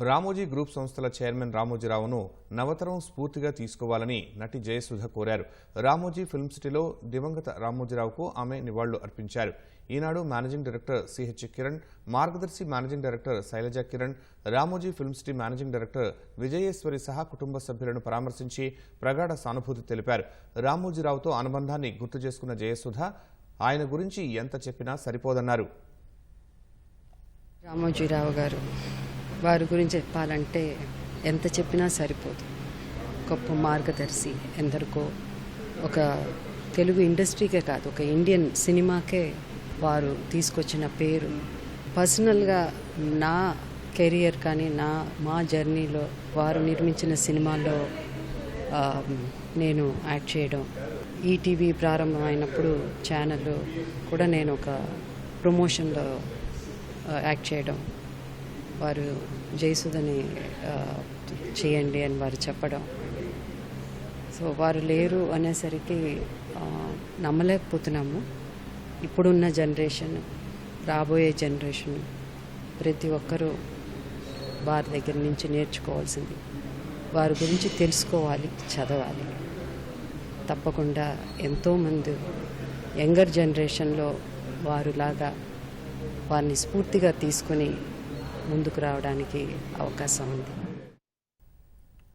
Ramoji group సంస్థల chairman రామోజీరావును నవతరం స్ఫూర్తిగా తీసుకోవాలని నటి జయసుధ కోరారు. రామోజీ ఫిల్మ్ సిటీలో దివంగత రామోజీరావుకు ఆమె నివాళులు అర్పించారు. Eenadu managing director CH Kiran Margadarsi managing director Shailaja Kiran Ramoji film city managing director Vijayeswari సహా కుటుంబ సభ్యులను పరామర్శించి ప్రగాఢ సానుభూతి తెలిపారు. రామోజీరావుతో అనుబంధాన్ని గుర్తు చేసుకున్న జయసుధ ఆయన గురించి ఎంత చెప్పినా సరిపోదన్నారు. రామోజీరావు గారు వారి గురించి చెప్పాలంటే ఎంత చెప్పినా సరిపోదు. గొప్ప మార్గదర్శి ఎందరికో ఒక తెలుగు ఇండస్ట్రీకే కాదు ఒక ఇండియన్ సినిమాకే వారు తీసుకొచ్చిన పేరు. పర్సనల్గా నా కెరియర్ కానీ నా మా జర్నీలో వారు నిర్మించిన సినిమాల్లో నేను యాక్ట్ చేయడం. ఈటీవీ ప్రారంభమైనప్పుడు ఛానల్ కూడా నేను ఒక ప్రమోషన్లో యాక్ట్ చేయడం. వారు జయసుధని చేయండి అని వారు చెప్పడం. సో వారు లేరు అనేసరికి నమ్మలేకపోతున్నాము. ఇప్పుడున్న జనరేషన్ రాబోయే జనరేషన్ ప్రతి ఒక్కరూ వారి దగ్గర నుంచి నేర్చుకోవాల్సింది. వారి గురించి తెలుసుకోవాలి చదవాలి. తప్పకుండా ఎంతోమంది యంగర్ జనరేషన్లో వారులాగా వారిని స్ఫూర్తిగా తీసుకొని ముందుకు రావడానికి అవకాశం ఉంది.